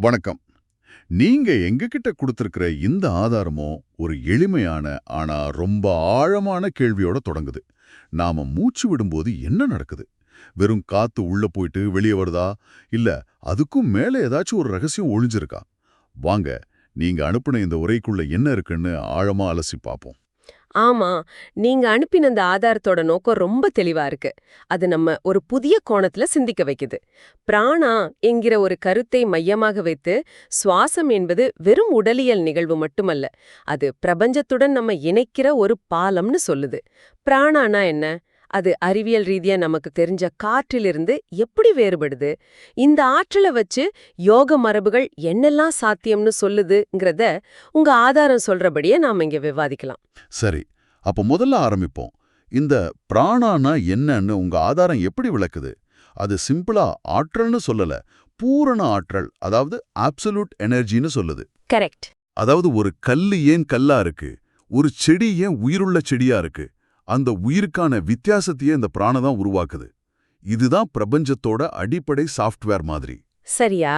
வணக்கம். நீங்க எங்ககிட்ட கொடுத்திருக்கிற இந்த ஆதாரமோ ஒரு எளிமையான ஆனா ரொம்ப ஆழமான கேள்வியோட தொடங்குது. நாம மூச்சு விடும்போது என்ன நடக்குது? வெறும் காத்து உள்ள போயிட்டு வெளியே வருதா? இல்ல அதுக்கும் மேல ஏதாச்சும் ஒரு ரகசியம் ஒளிஞ்சிருக்கா? வாங்க நீங்க அனுப்புன இந்த உரைக்குள்ள என்ன இருக்குன்னு ஆழமா அலசி பார்ப்போம். ஆமா நீங்க அனுப்பின அந்த ஆதாரத்தோட நோக்கம் ரொம்ப தெளிவா இருக்கு. அது நம்ம ஒரு புதிய கோணத்துல சிந்திக்க வைக்குது. பிராணா என்கிற ஒரு கருத்தை மையமாக வைத்து சுவாசம் என்பது வெறும் உடலியல் நிகழ்வு மட்டுமல்ல அது பிரபஞ்சத்துடன் நம்ம இணைக்கிற ஒரு பாலம்னு சொல்லுது. பிராணானா என்ன? அது அறிவியல் ரீதியா நமக்கு தெரிஞ்ச காற்றிலிருந்து எப்படி வேறுபடுது? இந்த ஆற்றலை வச்சு யோக மரபுகள் என்னெல்லாம் சாத்தியம்னு சொல்லுதுங்கிறத உங்க ஆதாரம் சொல்றபடியே நாம இங்க விவாதிக்கலாம். சரி அப்ப முதல்ல ஆரம்பிப்போம். இந்த பிராணானா என்னன்னு உங்க ஆதாரம் எப்படி விளக்குது? அது சிம்பிளா ஆற்றல்னு சொல்லல பூரண ஆற்றல் அதாவது ஆப்சல்யூட் எனர்ஜின்னு சொல்லுது. கரெக்ட் அதாவது ஒரு கல்லு ஏன் கல்லா இருக்கு? ஒரு செடி ஏன் உயிருள்ள செடியா இருக்கு? அந்த உயிருக்கான வித்தியாசத்தையே இந்த பிராணதான் உருவாக்குது. இதுதான் பிரபஞ்சத்தோட அடிப்படை சாஃப்ட்வேர் மாதிரி. சரியா?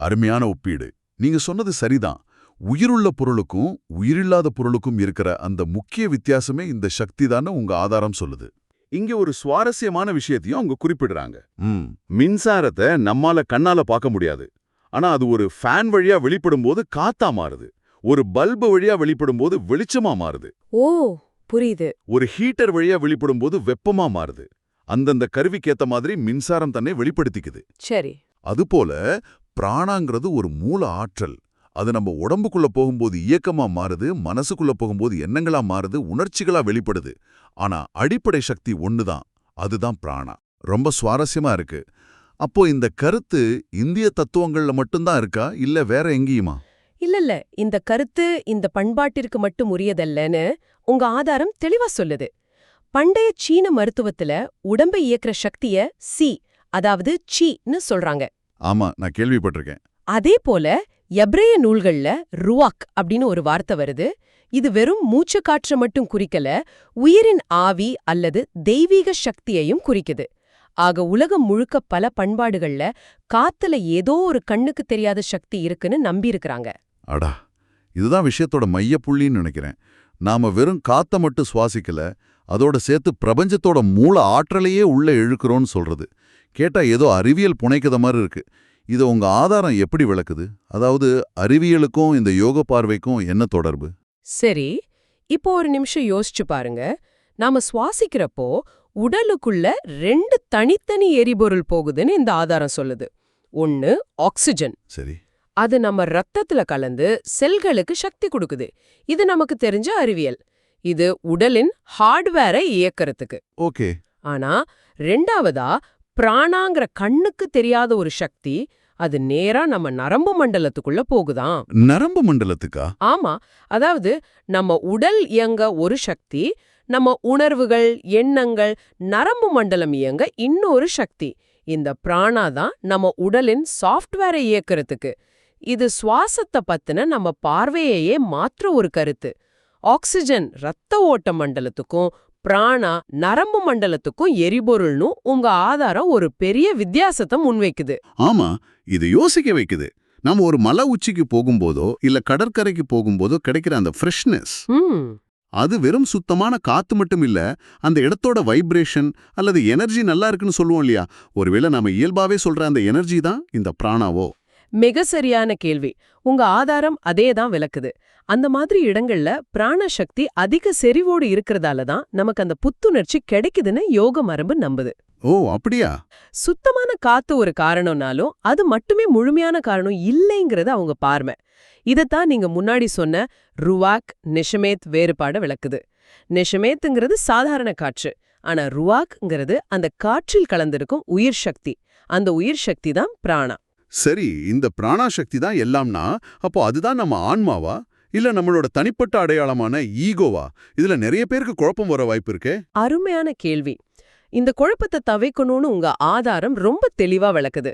அருமையான ஒப்பீடு. நீங்க சொன்னது சரிதான். உயிருள்ள பொருளுக்கும் உயிரில்லாத பொருளுக்கும் இருக்கிற அந்த முக்கிய வித்தியாசமே இந்த சக்தி உங்க ஆதாரம் சொல்லுது. இங்க ஒரு சுவாரஸ்யமான விஷயத்தையும் அவங்க குறிப்பிடுறாங்க. ம். மின்சாரத்தை நம்மால கண்ணால பார்க்க முடியாது. ஆனா அது ஒரு ஃபேன் வழியா வெளிப்படும் போது காத்தா மாறுது. ஒரு பல்பு வழியா வெளிப்படும் போது வெளிச்சமா மாறுது. ஓ! புரியுது. ஒரு ஹீட்டர் வழியா வெளிப்படும் போது வெப்பமா மாறுது. அந்தந்த கருவிக்கேத்த மாதிரி மின்சாரம் தன்னை வெளிப்படுத்திக்குது. சரி. அதுபோல பிராணாங்கிறது ஒரு மூல ஆற்றல். அது நம்ம உடம்புக்குள்ள போகும்போது இயக்கமா மாறுது மனசுக்குள்ள போகும்போது எண்ணங்களா மாறுது உணர்ச்சிகளா வெளிப்படுது. ஆனா அடிப்படை சக்தி ஒண்ணுதான். அதுதான் பிராணா. ரொம்ப சுவாரஸ்யமா இருக்கு. அப்போ இந்த கருத்து இந்திய தத்துவங்கள்ல மட்டும்தான் இருக்கா? இல்ல வேற எங்கேயுமா? இல்ல இல்ல இந்த கருத்து இந்த பண்பாட்டிற்கு மட்டும் உரியதல்லன்னு உங்க ஆதாரம் தெளிவா சொல்லுது. பண்டைய சீன மருத்துவத்துல உடம்பை இயக்குற சக்திய சி அதாவது சீன்னு சொல்றாங்க. ஆமா நான் கேள்விப்பட்டிருக்கேன். அதே போல எப்ரேய நூல்கள்ல ருவாக் அப்படின்னு ஒரு வார்த்தை வருது. இது வெறும் மூச்சு காற்றை மட்டும் குறிக்கல உயிரின் ஆவி அல்லது தெய்வீக சக்தியையும் குறிக்குது. ஆக உலகம் முழுக்க பல பண்பாடுகள்ல காத்துல ஏதோ ஒரு கண்ணுக்கு தெரியாத சக்தி இருக்குன்னு நம்பியிருக்கிறாங்க. அடா இதுதான் விஷயத்தோட மையப்புள்ளின்னு நினைக்கிறேன். நாம வெறும் காத்த மட்டும் சுவாசிக்கல அதோட சேர்த்து பிரபஞ்சத்தோட மூல ஆற்றலையே உள்ள இழுக்கிறோன்னு சொல்றது. கேட்டா ஏதோ அறிவியல் புனைக்கத மாதிரி இருக்கு. இதை உங்க ஆதாரம் எப்படி விளக்குது? அதாவது அறிவியலுக்கும் இந்த யோக பார்வைக்கும் என்ன தொடர்பு? சரி இப்போ ஒரு நிமிஷம் யோசிச்சு பாருங்க. நாம சுவாசிக்கிறப்போ உடலுக்குள்ள ரெண்டு தனித்தனி எரிபொருள் போகுதுன்னு இந்த ஆதாரம் சொல்லுது. ஒன்னு ஆக்சிஜன். சரி. அது நம்ம ரத்தத்துல கலந்து செல்களுக்கு சக்தி கொடுக்குது. இது நமக்கு தெரிஞ்ச அறிவியல். இது உடலின் ஹார்ட்வேரை இயக்கறதுக்கு. ஓகே. ஆனா ரெண்டாவதா பிராணாங்கிற கண்ணுக்கு தெரியாத ஒரு சக்தி அது நேரா நம்ம நரம்பு மண்டலத்துக்குள்ள போகுதாம். நரம்பு மண்டலத்துக்கா? ஆமா. அதாவது நம்ம உடல் இயங்க ஒரு சக்தி நம்ம உணர்வுகள் எண்ணங்கள் நரம்பு மண்டலம் இயங்க இன்னொரு சக்தி. இந்த பிராணா தான் நம்ம உடலின் சாஃப்ட்வேரை இயக்கறதுக்கு. இது சுவாசத்தை பத்தின நம்ம பார்வையையே மாற்ற ஒரு கருத்து. ஆக்சிஜன் ரத்த ஓட்ட மண்டலத்துக்கும் பிராணா நரம்பு மண்டலத்துக்கும் எரிபொருள்னு உங்க ஆதாரம் ஒரு பெரிய வித்தியாசத்தை முன்வைக்குது. ஆமா இது யோசிக்க வைக்குது. நம்ம ஒரு மலை உச்சிக்கு போகும்போதோ இல்ல கடற்கரைக்கு போகும்போதோ கிடைக்கிற அந்த ஃப்ரெஷ்னஸ் அது வெறும் சுத்தமான காத்து மட்டும் இல்ல அந்த இடத்தோட வைப்ரேஷன் அல்லது எனர்ஜி நல்லா இருக்குன்னு சொல்லுவோம் இல்லையா? ஒருவேளை நாம இயல்பாவே சொல்ற அந்த எனர்ஜி தான் இந்த பிராணாவோ? மிக சரியான கேள்வி. உங்க ஆதாரம் அதே தான் விளக்குது. அந்த மாதிரி இடங்கள்ல பிராண சக்தி அதிக செறிவோடு இருக்கிறதால தான் நமக்கு அந்த புத்துணர்ச்சி கிடைக்குதுன்னு யோக மரபு நம்புது. ஓ அப்படியா? சுத்தமான காத்து ஒரு காரணம்னாலும் அது மட்டுமே முழுமையான காரணம் இல்லைங்கிறது அவங்க பார்வை இதத்தான் நீங்க முன்னாடி சொன்ன ருவாக் நிஷமேத் வேறுபாட விளக்குது. நிஷமேத்துங்கிறது சாதாரண காற்று. ஆனா ருவாக்ங்கிறது அந்த காற்றில் கலந்திருக்கும் உயிர் சக்தி. அந்த உயிர் சக்தி தான் பிராணா. சரி இந்த பிராணா சக்தி தான் எல்லாம்னா அப்போ அதுதான் நம்ம ஆன்மாவா? இல்ல நம்மளோட தனிப்பட்ட அடையாளமான ஈகோவா? இதுல நிறைய பேருக்கு குழப்பம் வர வாய்ப்பு இருக்கே. அருமையான கேள்வி. இந்த குழப்பத்தை தவிர்க்கணும்னு உங்க ஆதாரம் ரொம்ப தெளிவா விளக்குது.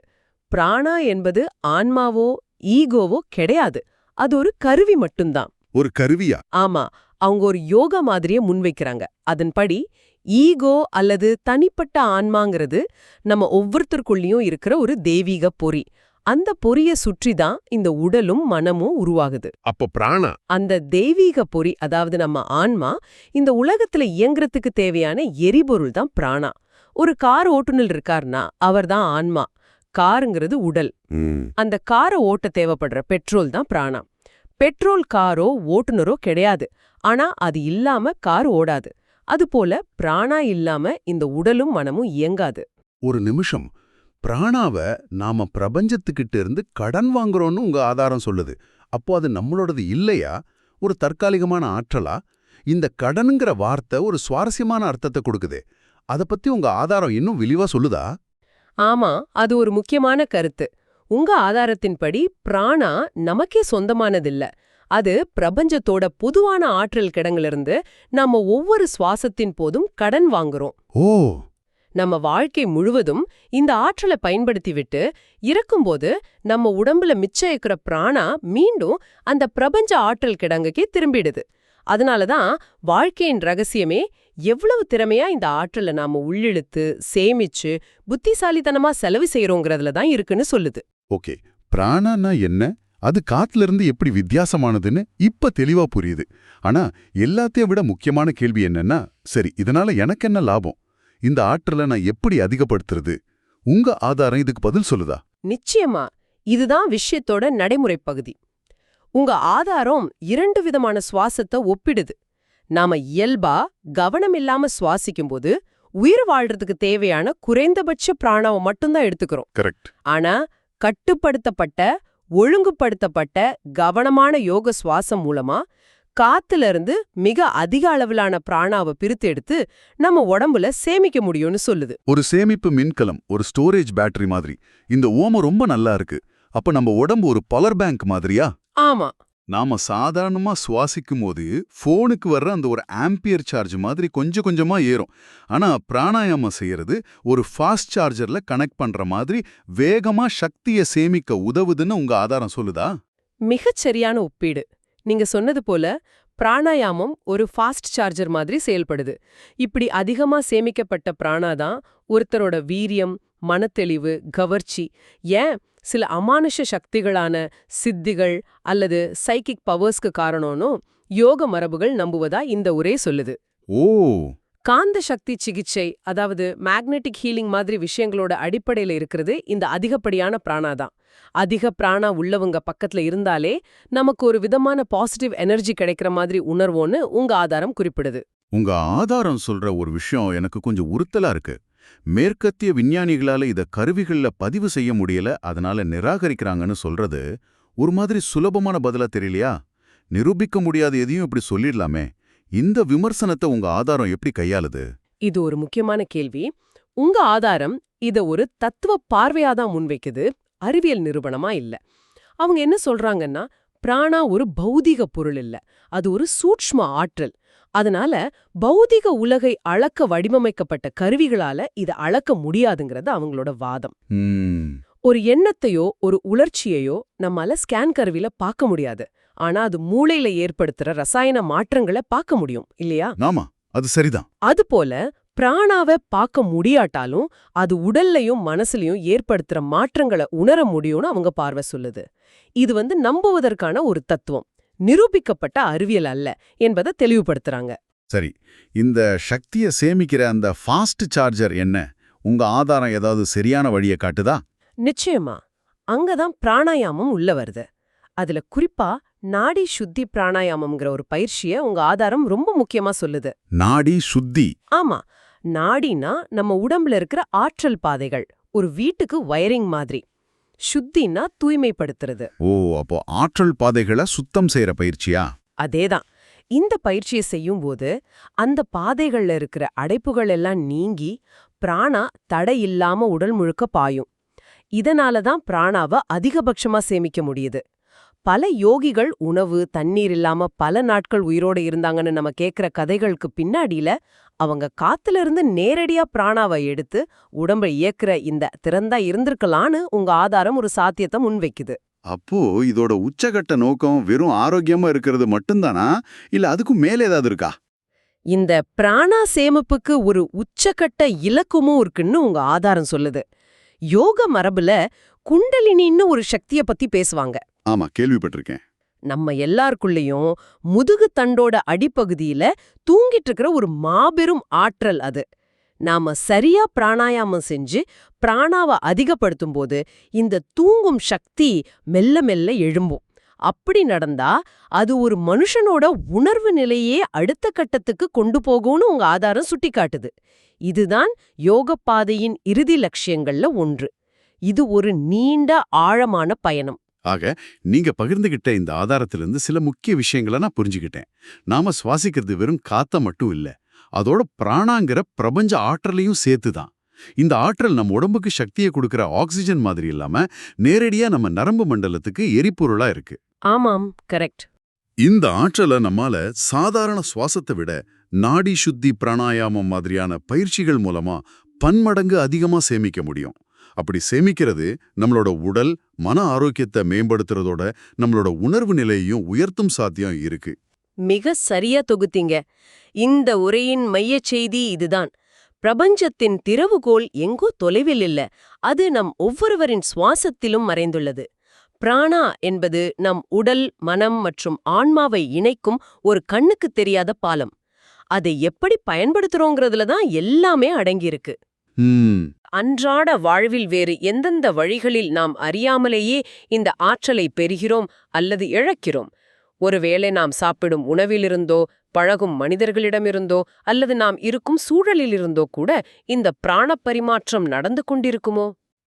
பிராணா என்பது ஆன்மாவோ ஈகோவோ கிடையாது. அது ஒரு கருவி மட்டும்தான். ஒரு கருவியா? ஆமா அவங்க ஒரு யோகா மாதிரியே முன்வைக்கிறாங்க. அதன்படி ஈகோ அல்லது தனிப்பட்ட ஆன்மாங்கிறது நம்ம ஒவ்வொருத்தருக்குள்ளேயும் இருக்கிற ஒரு தெய்வீக பொறி. அந்த பொறிய சுற்றி தான் இந்த உடலும் மனமும் உருவாகுது. அப்ப பிராணா? அந்த தெய்வீக பொறி அதாவது நம்ம ஆன்மா இந்த உலகத்துல இயங்குறதுக்கு தேவையான எரிபொருள் தான் பிராணா. ஒரு கார் ஓட்டுநர் இருக்காருன்னா அவர்தான் ஆன்மா. காருங்கிறது உடல். அந்த காரை ஓட்ட தேவைப்படுற பெட்ரோல் தான் பிராணா பெட்ரோல் காரோ ஓட்டுநரோ கிடையாது. ஆனா அது இல்லாம கார் ஓடாது. அதுபோல பிராணா இல்லாம இந்த உடலும் மனமும் இயங்காது. ஒரு நிமிஷம். பிராணாவ நாம பிரபஞ்சத்துக்கிட்ட இருந்து கடன் வாங்குறோம்னு உங்க ஆதாரம் சொல்லுது. அப்போ அது நம்மளோடது இல்லையா? ஒரு தற்காலிகமான ஆற்றலா? இந்த கடனுங்கிற வார்த்தை ஒரு சுவாரஸ்யமான அர்த்தத்தை கொடுக்குதே. அத பத்தி உங்க ஆதாரம் இன்னும் விரிவா சொல்லுதா? ஆமா அது ஒரு முக்கியமான கருத்து. உங்க ஆதாரத்தின்படி பிராணா நமக்கே சொந்தமானதில்ல. அது பிரபஞ்சத்தோட பொதுவான ஆற்றல் கிடங்கிலிருந்து நம்ம ஒவ்வொரு சுவாசத்தின் போதும் கடன் வாங்குறோம். ஓ! நம்ம வாழ்க்கை முழுவதும் இந்த ஆற்றலை பயன்படுத்தி விட்டு இறக்கும்போது நம்ம உடம்புல மிச்சம் இருக்கிற பிராணா மீண்டும் அந்த பிரபஞ்ச ஆற்றல் கிடங்குக்கே திரும்பிடுது. அதனாலதான் வாழ்க்கையின் ரகசியமே எவ்வளவு திறமையா இந்த ஆற்றலை நாம உள்ளிழுத்து சேமிச்சு புத்திசாலித்தனமா செலவு செய்யறோங்கிறதுல தான் இருக்குன்னு சொல்லுது. ஓகே. பிராணனா என்ன? அது காத்துல இருந்து எப்படி வித்தியாசமானதுன்னு இப்ப தெளிவா புரியுது. ஆனா எல்லாத்தையும் விட முக்கியமான கேள்வி என்னன்னா சரி இதனால எனக்கு என்ன லாபம்? இந்த ஆற்றலை நான் எப்படி அதிகப்படுத்துறது? உங்க ஆதாரம் இதுக்கு பதில் சொல்லுதா? நிச்சயமா. இதுதான் விஷயத்தோட நடைமுறை பகுதி. உங்க ஆதாரம் இரண்டு விதமான சுவாசத்தை ஒப்பிடுது. நாம இயல்பா கவனம் இல்லாம சுவாசிக்கும்போது உயிர் வாழ்றதுக்கு தேவையான குறைந்தபட்ச பிராணாவை மட்டும்தான் எடுத்துக்கிறோம். கரெக்ட். ஆனா கட்டுப்படுத்தப்பட்ட ஒழுங்குபடுத்தப்பட்ட கவனமான யோக சுவாசம் மூலமா காத்துல இருந்து மிக அதிக அளவிலான பிராணாவை பிரித்து எடுத்து நம்ம உடம்புல சேமிக்க முடியும்னு சொல்லுது. ஒரு சேமிப்பு மின்கலம் ஒரு ஸ்டோரேஜ் பேட்டரி மாதிரி. இந்த ஓமம் ரொம்ப நல்லா இருக்கு. அப்ப நம்ம உடம்பு ஒரு பவர் பேங்க் மாதிரியா? ஆமா. நாம சாதாரணமா சுவாசிக்கும் போது ஃபோனுக்கு வர்ற அந்த ஒரு ஆம்பியர் சார்ஜ் மாதிரி கொஞ்சம் கொஞ்சமா ஏறும். ஆனா பிராணாயாமம் செய்யறது ஒரு ஃபாஸ்ட் சார்ஜர்ல கனெக்ட் பண்ற மாதிரி வேகமா சக்தியை சேமிக்க உதவுதுன்னு உங்க ஆதாரம் சொல்லுதா? மிகச் சரியான ஒப்பீடு. நீங்க சொன்னது போல பிராணாயாமம் ஒரு ஃபாஸ்ட் சார்ஜர் மாதிரி செயல்படுது. இப்படி அதிகமா சேமிக்கப்பட்ட பிராணா தான் ஒருத்தரோட வீரியம் மனத்தெளிவு கவர்ச்சி ஏன் சில அமானுஷ சக்திகளான சித்திகள் அல்லது சைக்கிக் பவர்ஸ்க்கு காரணம்னு யோக மரபுகள் நம்புவதா இந்த உரை சொல்லுது. ஓ! காந்த சக்தி சிகிச்சை அதாவது மேக்னெட்டிக் ஹீலிங் மாதிரி விஷயங்களோட அடிப்படையில இருக்கிறது இந்த அதிகப்படியான பிராணா தான். அதிக பிராணா உள்ளவங்க பக்கத்துல இருந்தாலே நமக்கு ஒரு விதமான பாசிட்டிவ் எனர்ஜி கிடைக்கிற மாதிரி உணர்வோன்னு உங்க ஆதாரம் குறிப்பிடுது. உங்க ஆதாரம் சொல்ற ஒரு விஷயம் எனக்கு கொஞ்சம் உறுத்தலா இருக்கு. மேற்கத்திய விஞ்ஞானிகளால இத கருவிகள்ல பதிவு செய்ய முடியல அதனால நிராகரிக்கிறாங்கன்னு சொல்றது ஒரு மாதிரி சுலபமான பதிலா தெரியலையா? நிரூபிக்க முடியாத எதையும் இப்படி சொல்லிடலாமே. இந்த விமர்சனத்தை உங்க ஆதாரம் எப்படி கையாளுது? இது ஒரு முக்கியமான கேள்வி. உங்க ஆதாரம் இத ஒரு தத்துவ பார்வையாதான் முன்வைக்குது அறிவியல் நிரூபணமா இல்ல. அவங்க என்ன சொல்றாங்கன்னா பிராணா ஒரு பௌதிக பொருள் இல்ல அது ஒரு சூட்ச்ம ஆற்றல். அதனால பௌதிக உலகை அளக்க வடிவமைக்கப்பட்ட கருவிகளால இத அளக்க முடியாதுங்கிறது அவங்களோட வாதம். ஒரு எண்ணத்தையோ ஒரு உணர்ச்சியையோ நம்மால ஸ்கேன் கருவில பார்க்க முடியாது. ஆனா அது மூளையில ஏற்படுத்துற ரசாயன மாற்றங்களை பார்க்க முடியும் இல்லையா? ஆமா அது சரிதான். அதுபோல பிராணாவை பார்க்க முடியாட்டாலும் அது உடல்லையும் மனசுலயும் ஏற்படுத்துற மாற்றங்களை உணர முடியும்னு அவங்க பார்வை சொல்லுது. இது வந்து நம்புவதற்கான ஒரு தத்துவம். நிரூபிக்கப்பட்ட அறிவியல் அல்ல என்பதை தெளிவுபடுத்துறாங்க. சரி இந்த சக்தியை சேமிக்கிற அந்த ஃபாஸ்ட் சார்ஜர் என்ன? உங்க ஆதாரம் ஏதாவது சரியான வழியை காட்டுதா? நிச்சயமா. அங்கதான் பிராணாயாமம் உள்ள வருது. அதுல குறிப்பா நாடி சுத்தி பிராணாயாமம்ங்கிற ஒரு பயிற்சிய உங்க ஆதாரம் ரொம்ப முக்கியமா சொல்லுது. நாடி சுத்தி. ஆமா. நாடினா நம்ம உடம்புல இருக்கிற ஆற்றல் பாதைகள் ஒரு வீட்டுக்கு வயரிங் மாதிரி. சுத்தின்னா தூய்மைப்படுத்துறது. ஓ அப்போ ஆற்றல் பாதைகளை சுத்தம் செய்யற பயிற்சியா? அதேதான். இந்த பயிற்சியை செய்யும்போது அந்த பாதைகள்ல இருக்கிற அடைப்புகள் எல்லாம் நீங்கி பிராணா தடை இல்லாம உடல் முழுக்க பாயும். இதனால தான் பிராணாவை அதிகபட்சமா சேமிக்க முடியுது. பல யோகிகள் உணவு தண்ணீர் இல்லாம பல நாட்கள் உயிரோட இருந்தாங்கன்னு நம்ம கேக்குற கதைகளுக்கு பின்னாடியில அவங்க காத்துல இருந்து நேரடியா பிராணாவை எடுத்து உடம்ப இயக்குற இந்த திறந்தா இருந்திருக்கலான்னு உங்க ஆதாரம் ஒரு சாத்தியத்தை முன்வைக்குது. அப்போ இதோட உச்சகட்ட நோக்கம் வெறும் ஆரோக்கியமா இருக்கிறது மட்டும்தானா? இல்ல அதுக்கும் மேல ஏதாவது இருக்கா? இந்த பிராணா சேமிப்புக்கு ஒரு உச்சக்கட்ட இலக்குமும் இருக்குன்னு உங்க ஆதாரம் சொல்லுது. யோக மரபுல குண்டலினின்னு ஒரு சக்திய பத்தி பேசுவாங்க. ஆமா கேள்விப்பட்டிருக்கேன். நம்ம எல்லாருக்குள்ளயும் முதுகு தண்டோட அடிப்பகுதியில தூங்கிட்டு இருக்கிற ஒரு மாபெரும் ஆற்றல் அது. நாம சரியா பிராணாயாமம் செஞ்சு பிராணாவை அதிகப்படுத்தும் போது இந்த தூங்கும் சக்தி மெல்ல மெல்ல எழும்பும். அப்படி நடந்தா அது ஒரு மனுஷனோட உணர்வு நிலையே அடுத்த கட்டத்துக்கு கொண்டு போகும்னு உங்க ஆதாரம் சுட்டிக்காட்டுது. இதுதான் யோக பாதையின் இறுதி லட்சியங்கள்ல ஒன்று. இது ஒரு நீண்ட ஆழமான பயணம். ஆக நீங்க பகிர்ந்துகிட்ட இந்த ஆதாரத்திலிருந்து சில முக்கிய விஷயங்களை நான் புரிஞ்சுக்கிட்டேன் நாம சுவாசிக்கிறது வெறும் காத்த மட்டும் இல்ல அதோட பிராணாங்கிற பிரபஞ்ச ஆற்றலையும் சேர்த்துதான். இந்த ஆற்றல் நம்ம உடம்புக்கு சக்தியை கொடுக்கிற ஆக்சிஜன் மாதிரி இல்லாம நேரடியா நம்ம நரம்பு மண்டலத்துக்கு எரிபொருளா இருக்கு. ஆமாம் கரெக்ட். இந்த ஆற்றலை நம்மால சாதாரண சுவாசத்தை விட நாடி சுத்தி பிராணாயாமம் மாதிரியான பயிற்சிகள் மூலமா பன்மடங்கு அதிகமா சேமிக்க முடியும். அப்படி சேமிக்கிறது நம்மளோட உடல் மன ஆரோக்கியத்தை மேம்படுத்துறதோட நம்மளோட உணர்வு நிலையையும் உயர்த்தும் சாத்தியம் இருக்கு. மிக சரியா தொகுத்தீங்க. இந்த உரையின் மையச் செய்தி இதுதான். பிரபஞ்சத்தின் திறவுகோல் எங்கோ தொலைவில் இல்ல. அது நம் ஒவ்வொருவரின் சுவாசத்திலும் மறைந்துள்ளது. பிராணா என்பது நம் உடல் மனம் மற்றும் ஆன்மாவை இணைக்கும் ஒரு கண்ணுக்கு தெரியாத பாலம். அதை எப்படி பயன்படுத்துறோங்கிறதுல தான் எல்லாமே அடங்கியிருக்கு. அன்றாட வாழ்வில் வேறு எந்தெந்த வழிகளில் நாம் அறியாமலேயே இந்த ஆற்றலை பெறுகிறோம் அல்லது இழக்கிறோம்? ஒருவேளை நாம் சாப்பிடும் உணவிலிருந்தோ பழகும் மனிதர்களிடமிருந்தோ அல்லது நாம் இருக்கும் சூழலிலிருந்தோ கூட இந்த பிராணப் பரிமாற்றம் நடந்து கொண்டிருக்குமோ?